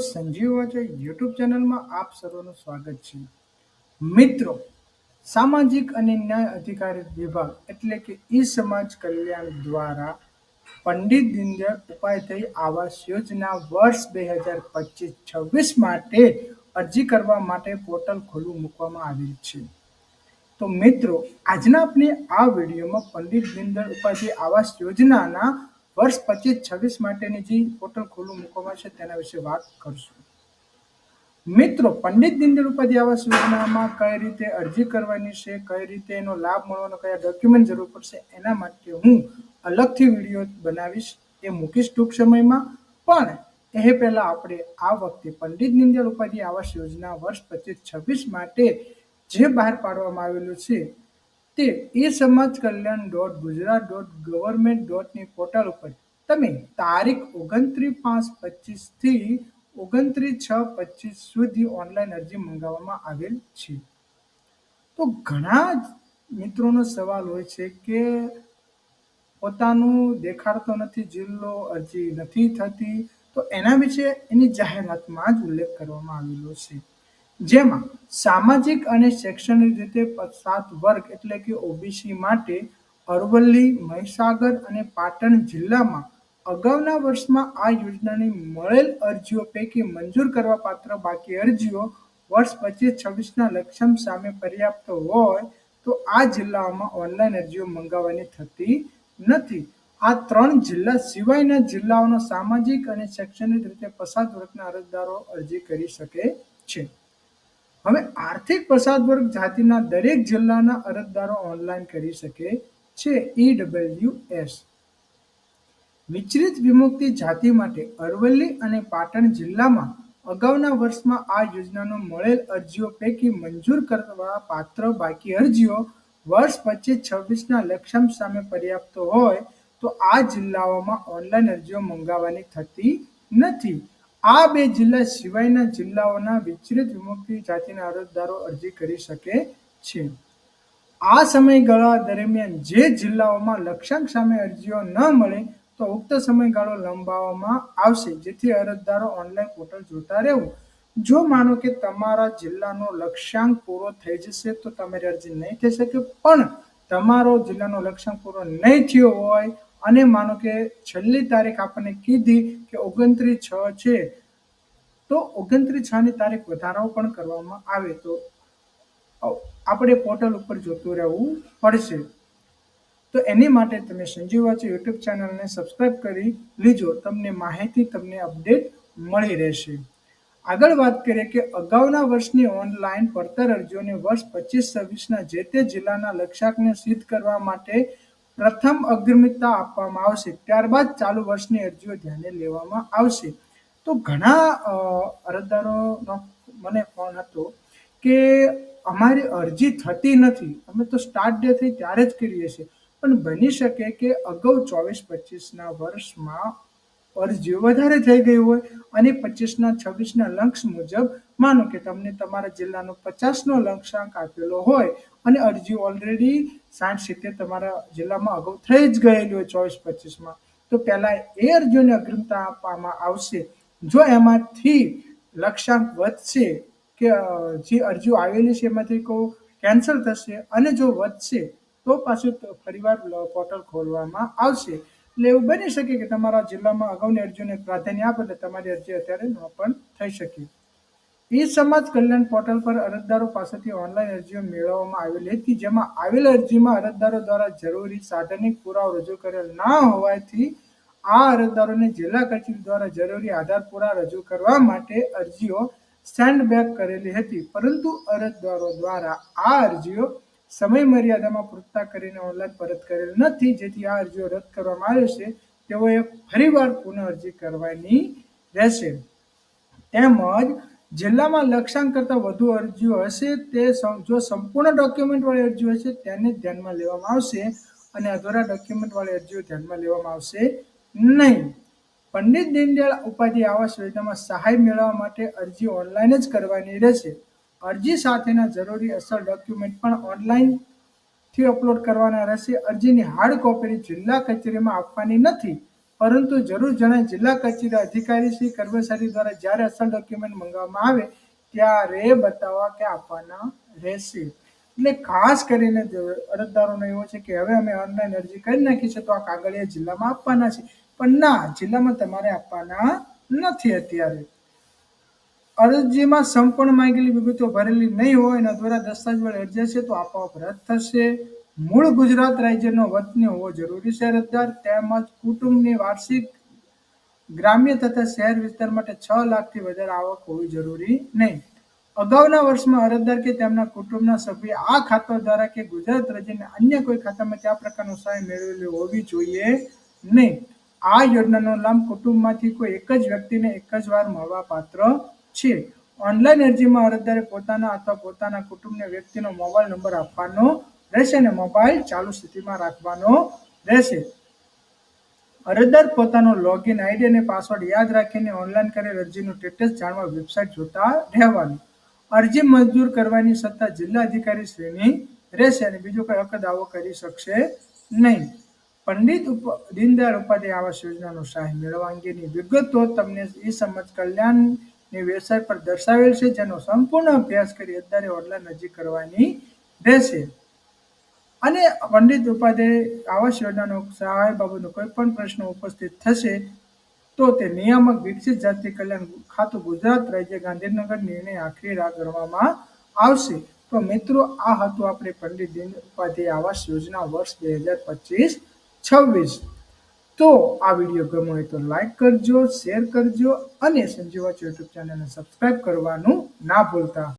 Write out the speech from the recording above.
સંજીવ છે યુટ્યુબ ચેનલમાં આપ સર્વનું સ્વાગત છે. મિત્રો, સામાજિક અને ન્યાય અધિકારી વિભાગ એટલે કે ઈ સમાજ કલ્યાણ દ્વારા પંડિત દીનદયાળ ઉપાધ્યાય આવાસ યોજના વર્ષ બે હજાર પચીસ છવ્વીસ માટે અરજી કરવા માટે પોર્ટલ ખુલ્લું મૂકવામાં આવેલ છે. તો મિત્રો, આજના આપણે આ વિડીયોમાં પંડિત દીનદયાળ ઉપાધ્યાય આવાસ યોજનાના વર્ષ પચીસ છવ્વીસ માટેની જે પોર્ટલ ખુલ્લું મૂકવામાં છે તેના વિશે વાત કરશું. મિત્રો, પંડિત દીનદયાળ ઉપાધ્યાય આવાસ યોજનામાં કઈ રીતે અરજી કરવાની છે, કઈ રીતે એનો લાભ મળવાનો, કયા ડોક્યુમેન્ટ જરૂર પડશે, એના માટે હું અલગથી વીડિયો બનાવીશ, એ મૂકીશ ટૂંક સમયમાં. પણ એ પહેલાં આપણે આ વખતે પંડિત દીનદયાળ ઉપાધ્યાય આવાસ યોજના વર્ષ પચીસ છવ્વીસ માટે જે બહાર પાડવામાં આવેલું છે તે એ Samaj Kalyan dot Gujarat dot government ડોટની portal ઉપર તમે તારીખ ઓગણત્રીસ પાંચ પચીસથી ઓગણત્રીસ છ પચીસ સુધી ઓનલાઈન અરજી મંગાવવામાં આવેલ છે. તો ઘણા મિત્રોનો સવાલ હોય છે કે પોતાનું દેખાડતો નથી, જિલ્લો અરજી નથી થતી, તો એના વિશે એની જાહેરાતમાં જ ઉલ્લેખ કરવામાં આવેલો છે. જેમાં સામાજિક અને શૈક્ષણિક રીતે પછાત વર્ગ એટલે કે ઓબીસી માટે અરવલ્લી, મહીસાગર અને પાટણ જિલ્લામાં અગાઉના વર્ષમાં આ યોજનાની મળેલ અરજીઓ પૈકી મંજૂર કરવા પાત્ર બાકી અરજીઓ વર્ષ પચીસ છવ્વીસના લક્ષ્યાંક સામે પર્યાપ્ત હોય તો આ જિલ્લાઓમાં ઓનલાઈન અરજીઓ મંગાવવાની થતી નથી. આ ત્રણ જિલ્લા સિવાયના જિલ્લાઓનો સામાજિક અને શૈક્ષણિક રીતે પસાર વર્ગના અરજદારો અરજી કરી શકે છે. હવે આર્થિક પછાત વર્ગ જાતિના દરેક જિલ્લાના અરજદારો ઓનલાઈન કરી શકે છે ઈડબ્લ્યુ એસ વિચલિત વિમુક્તિ જાતિ માટે અરવલ્લી અને પાટણ જિલ્લામાં અગાઉના વર્ષમાં આ યોજનાનો મળેલ અરજીઓ પૈકી મંજૂર કરવા પાત્ર બાકી અરજીઓ વર્ષ પચીસ છવ્વીસના લક્ષ્યાંક સામે પર્યાપ્ત હોય તો આ જિલ્લાઓમાં ઓનલાઈન અરજીઓ મંગાવવાની થતી નથી. આ બે જિલ્લા સિવાયના જિલ્લાઓના વિચલિત વિમુક્તિ જાતિના અરજદારો અરજી કરી શકે છે. આ સમયગાળા દરમિયાન જે જિલ્લાઓમાં લક્ષ્યાંક સામે અરજીઓ ન મળે તો ઉક્ત સમયગાળો લંબાવવામાં આવશે, જેથી અરજદારો ઓનલાઈન પોર્ટલ જોતા રહેવું. જો માનો કે તમારા જિલ્લાનો લક્ષ્યાંક પૂરો થઈ જશે તો તમારી અરજી નહીં થઈ શકે, પણ તમારો જિલ્લાનો લક્ષ્યાંક પૂરો નહીં થયો હોય અને માનો કે છેલ્લી તારીખ આપણને કીધી કે ઓગણત્રીસ છ છે, તો ઓગણત્રીસ છ ની તારીખ વધારાઓ પણ કરવામાં આવે. તો આપણે પોર્ટલ ઉપર જોતું રહેવું પડશે. તો એની માટે તમે સંજીવ વાચી યુટ્યુબ ચેનલને સબસ્ક્રાઇબ કરી લીજો. તમને માહિતી, તમને અપડેટ મળી રહેશે. આગળ વાત કરીએ કે અગાઉના વર્ષની ઓનલાઈન પડતર અરજીઓને વર્ષ પચીસ છવ્વીસના જે તે જિલ્લાના લક્ષ્યાંકને સિદ્ધ કરવા માટે પ્રથમ અગ્રમિતતા આપવામાં આવશે, ત્યારબાદ ચાલુ વર્ષની અરજીઓ ધ્યાને લેવામાં આવશે. તો ઘણા અરજદારોનો મને ફોન હતો કે અમારી અરજી થતી નથી, અમે તો સ્ટાર્ટ ડે થઈ ત્યારે જ કરીએ છીએ પણ બની શકે કે અગાઉ ચોવીસ પચીસના વર્ષમાં અરજીઓ વધારે થઈ ગઈ હોય અને પચીસના, છવ્વીસના લક્ષ મુજબ, માનો કે તમને તમારા જિલ્લાનો પચાસનો લક્ષ્યાંક આપેલો હોય અને અરજી ઓલરેડી સાઠ, સિત્તેર તમારા જિલ્લામાં અગાઉ થઈ જ ગયેલી હોય ચોવીસ, પચીસમાં, તો પહેલાં એ અરજીઓને અગ્રિમતા આપવામાં આવશે. જો એમાંથી લક્ષ્યાંક વધશે કે જે અરજીઓ આવેલી છે એમાંથી કહું કેન્સલ થશે અને જો વધશે તો પાછું ફરીવાર પોર્ટલ ખોલવામાં આવશે. એટલે એવું બની શકે કે તમારા જિલ્લામાં અગાઉની અરજીઓને પ્રાધાન્ય આપે એટલે તમારી અરજી અત્યારે ન પણ થઈ શકે. એ સમાજ કલ્યાણ પોર્ટલ પર અરજદારો પાસેથી ઓનલાઈન અરજીઓ મેળવવામાં આવેલી હતી. જેમાં આવેલ અરજીમાં અરજદારો દ્વારા જરૂરી સાધનિક પુરાવો રજૂ કરેલ ના હોવાથી આ અરજદારોને જિલ્લા કચેરી દ્વારા જરૂરી આધાર પુરા રજૂ કરવા માટે અરજીઓ સેન્ડ બેક કરેલી હતી. પરંતુ અરજદારો દ્વારા આ અરજીઓ સમય મર્યાદામાં પૂરતા કરીને ઓનલાઈન પરત કરેલ નથી. જેથી આ અરજીઓ રદ કરવામાં આવે છે. તેઓએ ફરીવાર પુનઃ અરજી કરવાની રહેશે. તેમજ જિલ્લામાં લક્ષ્યાંક કરતાં વધુ અરજીઓ હશે તે જો સંપૂર્ણ ડોક્યુમેન્ટવાળી અરજીઓ હશે તેને ધ્યાનમાં લેવામાં આવશે અને અધૂરા ડોક્યુમેન્ટવાળી અરજીઓ ધ્યાનમાં લેવામાં આવશે નહીં. પંડિત દીનદયાળ ઉપાધિ આવાસ યોજનામાં સહાય મેળવવા માટે અરજી ઓનલાઈન જ કરવાની રહેશે. અરજી સાથેના જરૂરી અસલ ડોક્યુમેન્ટ પણ ઓનલાઈનથી અપલોડ કરવાના રહેશે. અરજીની હાર્ડ કોપી જિલ્લા કચેરીમાં આપવાની નથી, પરંતુ જરૂર જણાય જિલ્લા કચેરી અધિકારી શ્રી કર્મચારી દ્વારા જ્યારે અસલ ડોક્યુમેન્ટ મંગાવવામાં આવે, ત્યારે બતાવવા કે આપવાના રહેશે. એટલે ખાસ કરીને અરજદારોનો એવો છે કે હવે અમે ઓનલાઈન અરજી કરી નાખી છે, તો આ કાગળિયા જિલ્લામાં આપવાના છે. પણ ના, જિલ્લામાં તમારે આપવાના નથી અત્યારે. અરજીમાં સંપૂર્ણ માંગેલી વિગતો ભરેલી નહીં હોય એના દ્વારા દસ્તાવેજ અરજી હશે તો આપોઆપ રદ થશે. મૂળ ગુજરાત રાજ્યનો વતની હોવો જરૂરી છે. અરજદાર તેમજ કુટુંબની વાર્ષિક ગ્રામ્ય તથા શહેર વિસ્તાર માટે છ લાખથી વધારે આવક હોવી જરૂરી નહીં. અગાઉના વર્ષમાં અરજદાર કે તેમના કુટુંબના સભ્ય આ ખાતા દ્વારા કે ગુજરાત રાજ્યના અન્ય કોઈ ખાતામાં આ પ્રકારનું સહાય મેળવેલી હોવી જોઈએ નહીં. આ યોજનાનો લાભ કુટુંબમાંથી કોઈ એક જ વ્યક્તિને એક જ વાર મળવા પાત્ર છે. ઓનલાઈન અરજીમાં અરજદારે પોતાના અથવા પોતાના કુટુંબના વ્યક્તિનો મોબાઈલ નંબર આપવાનો રહેશે અને મોબાઈલ ચાલુ સ્થિતિમાં રાખવાનો રહેશે. અરજદાર પોતાનો લોગિન આઈડી અને પાસવર્ડ યાદ રાખીને ઓનલાઈન કરેલ અરજીનું સ્ટેટસ જાણવા વેબસાઇટ જોતા રહેવાનું. અરજી મંજૂર કરવાની સત્તા જિલ્લા અધિકારી શ્રેણી રહેશે અને બીજો કોઈ હક દાવો કરી શકશે નહીં. પંડિત ઉપ- દીનદયાળ ઉપાધ્યાય આવાસ યોજનાનો સહાય મેળવવા અંગેની વિગતો તમને ઈ સમાજ કલ્યાણની વ્યવસાય પર દર્શાવેલ છે, જેનો સંપૂર્ણ અભ્યાસ કરી અત્યારે ઓડલા નજીક કરવાની રહેશે. અને પંડિત ઉપાધ્યાય આવાસ યોજનાનો સહાય બાબતનો કોઈ પણ પ્રશ્ન ઉપસ્થિત થશે, તો તે નિયામક વિકસિત જાતિ કલ્યાણ ખાતું ગુજરાત રાજ્ય ગાંધીનગર નિર્ણય આખરી રાહ કરવામાં આવશે. તો મિત્રો, આ હતું આપણે પંડિત દીન ઉપાધ્યાય આવાસ યોજના વર્ષ બે હજાર પચીસ છવ્વીસ. તો આ વીડિયો ગમ્યો હોય તો લાઈક કરજો, શેર કરજો અને સંજીવા યુટ્યુબ ચેનલને સબસ્ક્રાઈબ કરવાનું ના ભૂલતા.